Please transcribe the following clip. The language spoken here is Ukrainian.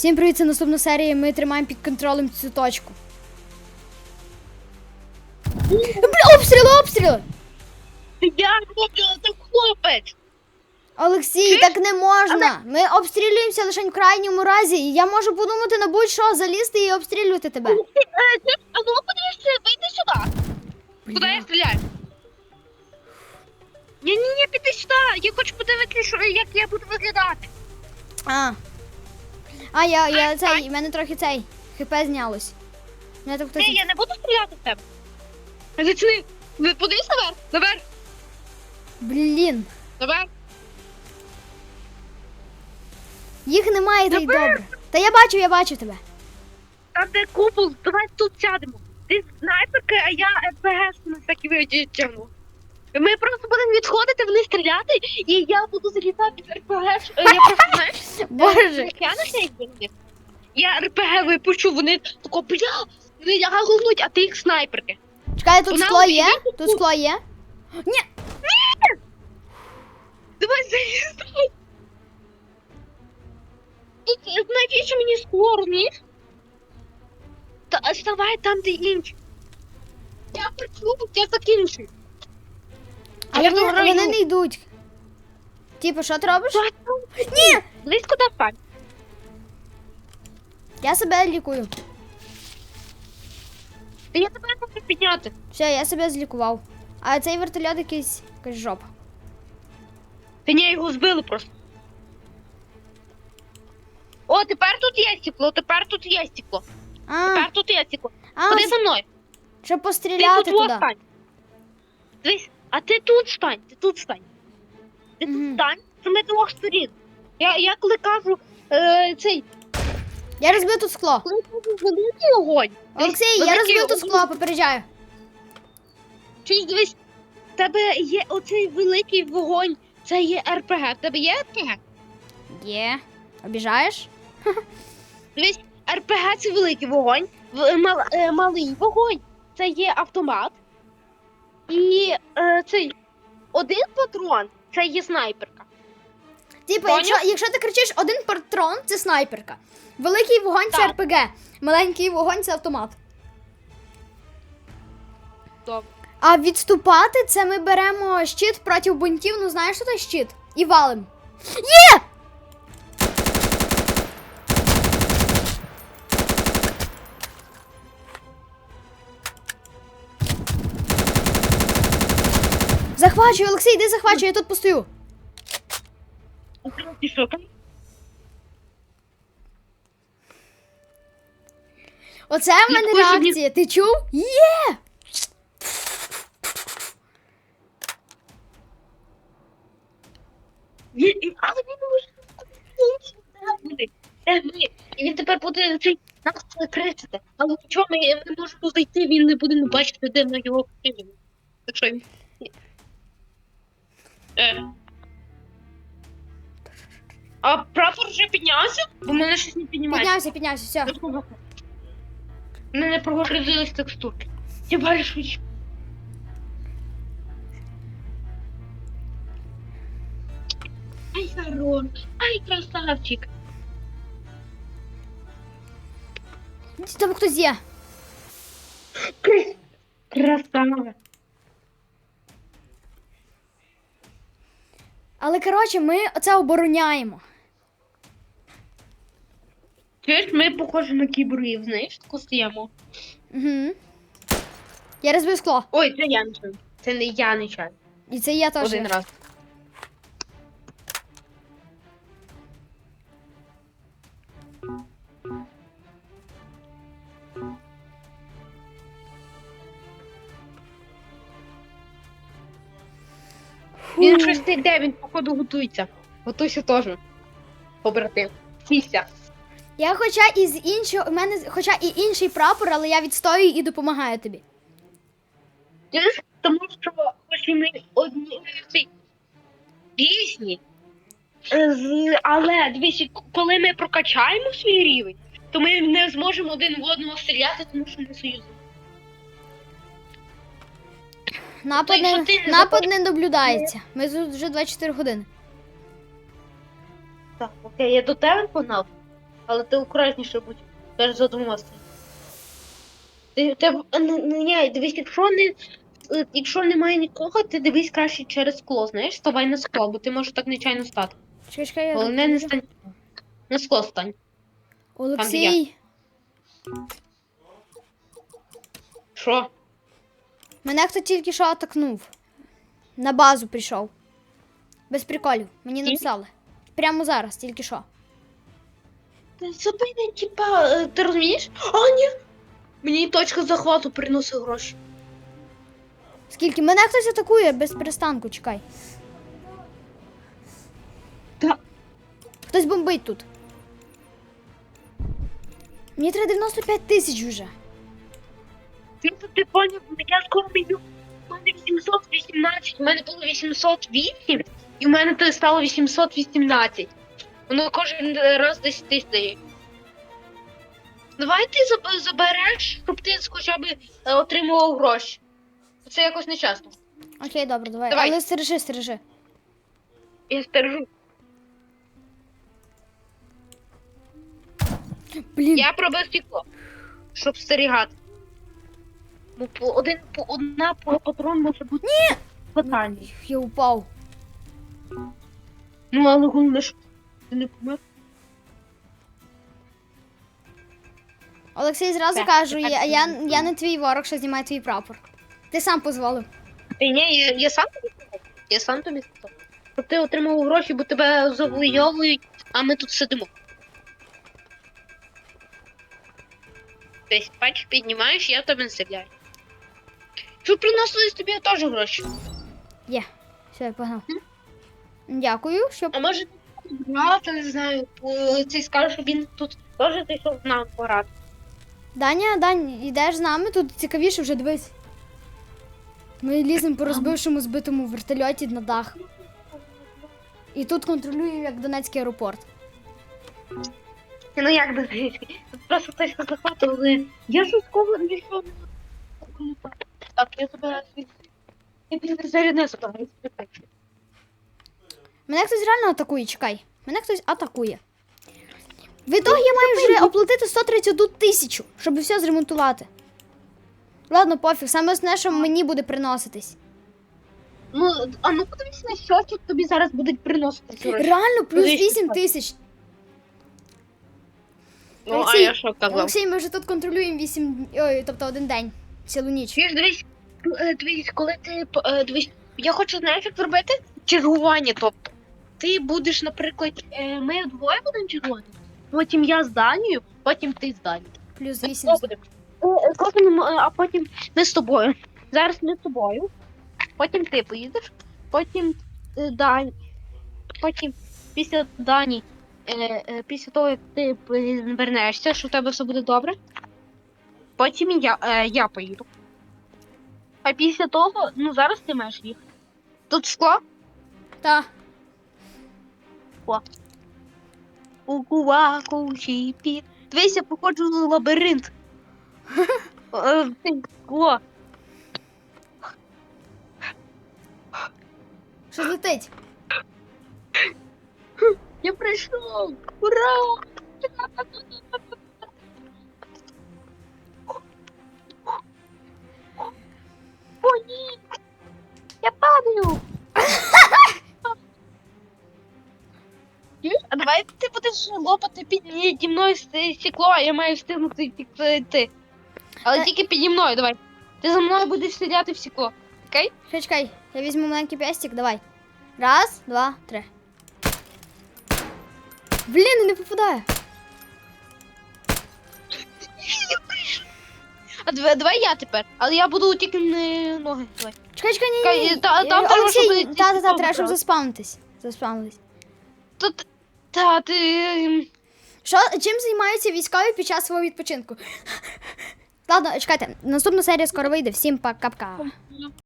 Всім привіт, це наступна серія. Ми тримаємо під контролем цю точку. Бля, обстріли, обстріли! Я роблю це хлопець. Олексій, так не можна. Ми обстрілюємося лише в крайньому разі. І я можу подумати на будь-що залізти і обстрілювати тебе. Е, А ну вийди сюди. Куди я стріляю? Ні, ні, ні, піди сюди. Я хочу подивитися, що, як я буду виглядати. А. А, я, я цей, в мене трохи цей. ХП знялось. Мене так хтось. Ні, я не буду стріляти в тебе. Зачни. Ви подивись наверх. Наверх. Блін. Наверх. Їх немає Наверх. добре. Та я бачу, я бачу тебе. Там де купол, давай тут сядемо. Ти снайперка, а я РПГ на всякі витягну. Ми просто будемо відходити, вони стріляти, і я буду залітати в РПГ. Я просто, знаєш, Боже. Я на них. Я РПГ випущу, вони тако, бля, вони лягають, а ти їх снайперки. Чекай, тут Вона скло є? Тут тут. скло є? Ні. Давай залізай. Тут навіщо мені скло, розумієш? Та ставай там, де інші. Я працюю, я закінчую. Але Я вони, вони не йдуть. Типу, що ти робиш? Ні! Близько достань. Я себе лікую. Та я тебе не можу підняти. Все, я себе злікував. А цей вертольот якийсь якась жопа. Та ні, його збили просто. О, тепер тут є стекло, тепер тут є стекло. А, Тепер тут є стекло. а Ходи за мною. щоб Ти постріляти тут туди. Дивись, а ти тут стань, ти тут стань. Ти Мгм. тут стань, це ми двох сторін. Я, я коли кажу, е, цей, Я розбив тут скло. коли кажу великий огонь. Олексій, я розбив тут скло, попереджаю. Чуєш, дивись, в тебе є оцей великий вогонь, це є РПГ. В тебе є РПГ? Є. Обіжаєш? Дивись, РПГ це великий вогонь, в- мал, е, малий вогонь це є автомат. І е, цей один патрон це є снайперка. Типу, якщо, якщо ти кричиш один патрон, це снайперка. Великий вогонь це Так. РПГ. Маленький вогонь це автомат. Добре. А відступати це ми беремо щит проти бунтів. Ну знаєш, що це щит? І валим. Є! Захвачуй, Олексій, йди захвачуй, я тут постою. І що там? Оце в мене реакція. Ти чув? Є! І- Але він? Де ми? І він тепер буде цей нас кричати. Але чого ми не можемо зайти, він не буде бачити, де ми його кричимо. Так що він. Е. А прапор вже піднявся? Бо мене щось не піднімає. Піднявся, піднявся, все. Мене не прогрузились текстурки. Я бачу. Ай, хорош. Ай, красавчик. Там хтось є. Красава. Але коротше, ми оце обороняємо. Чуєш, ми похожі на кіборгів, знаєш, таку стоїмо. Угу. Я розбив скло. Ой, це я не чую. Це не я нічого. І це я теж. Один раз. Він щось не йде, він походу готується. Готуйся теж. Побратим. Сіся. Я хоча і з іншого, у мене хоча і інший прапор, але я відстоюю і допомагаю тобі. Знаєш, Тому що хоч і ми одні ці різні. е, з- Але дивись, коли ми прокачаємо свій рівень, то ми не зможемо один в одного стріляти, тому що ми союзники. Напад, не, не напад не наблюдається. Ми тут вже 24 години. Так, окей, я до тебе погнав. Але ти акуратніше будь. Теж за двома. Ти, ти, не, не, ні, дивись, якщо не, е, якщо немає нікого, ти дивись краще через скло, знаєш, ставай на скло, бо ти можеш так нечайно стати. Чекай, чекай, я Головне не стань. На скло стань. Олексій, Що? Мене хто тільки що атакнув. На базу прийшов. Без приколів. Мені написали. Прямо зараз, тільки що. Та типа, е, ти розумієш? А, ні! Мені точка захвату приносить гроші. Скільки? Мене хтось атакує без перестанку, чекай. Та. Хтось бомбить тут. Мені треба 95 тисяч вже. Ти, ти поняв, я скоро меню. У мене 818, у мене було 808, і в мене то стало 818. Воно кожен раз десь стає. Давай ти заб- забереш, щоб ти хоча б е, отримував гроші. Це якось нечесно. Окей, добре, давай. Давай. Але стережи, стережи. Я стержу. Блін, Я пробив стекло, щоб стерігати. Бо по один по одна по патрон може бути Ні! фатальний. я упав. Ну, але головне, що ти не помер. Олексій зразу Так, кажу, тепер я, ти я, я не твій ворог, що знімає твій прапор. Ти сам позволив. Ні, я, я сам тобі сказав. Я сам тобі сказав. Щоб ти отримав гроші, бо тебе завойовують, а ми тут сидимо. Десь пач піднімаєш, я тебе стріляю. Щоб приносили тобі теж гроші. Є. Все, я погнав. Дякую, що. А може брата, не знаю, цей скаже, що він тут теж зайшов з нами пограти. Даня, Дань, йдеш з нами, тут цікавіше вже дивись. Ми ліземо по розбившому збитому вертольоті на дах. І тут контролюємо як Донецький аеропорт. Ну як би? Тут просто хтось захватив, але я ж такого нічого не Так, я тебе я тебе зарядне забираю. Мене хтось реально атакує, чекай. Мене хтось атакує. В ітогі я маю вже оплатити 131 тисячу, щоб все зремонтувати. Ладно, пофіг, саме основне, що мені буде приноситись. Ну, а ну подивись на щочок, тобі зараз будуть приносити ці гроші. Реально, плюс Подивись, 8 що. тисяч. Ну, а я що казав? Олексій, ми вже тут контролюємо 8, ой, тобто один день, цілу ніч. Чуєш, дивись, дивись, коли ти е, дивись, я хочу знаєш, як зробити чергування. Тобто, ти будеш, наприклад, е, ми двоє будемо чергувати, потім я з Данією, потім ти з Данією. Плюс Ми 8. двоє будемо. Е, е, Кожен, е, а потім ми з тобою. Зараз ми з тобою, потім ти поїдеш, потім е, Дань, потім після Дані, е, е, після того, як ти вернешся, що в тебе все буде добре. Потім я, е, я поїду. А після того, ну зараз ти маєш їхати. Тут скло? Та. Чіпі. Дивись, я походжу в лабіринт. Е, це Скло. Що летить? Я прийшов! Ура! Будеш лопати піді мною стекло, а я маю встигнути йти. Але Е. тільки піді мною, давай. Ти за мною будеш стріляти в стекло. Окей? Чекай, чекай, я візьму маленький пестик, давай. Раз, два, три. Блін, не попадає. А давай, давай я тепер. Але я буду тільки не ноги. Давай. Чекай, чекай, ні, ні. та- там треба, щоб та, та, та, заспавнитись. Заспавнитись. Тут. Та ти. ем, Що, чим займаються військові під час свого відпочинку? Ладно, чекайте, наступна серія скоро вийде. Всім пока-пока.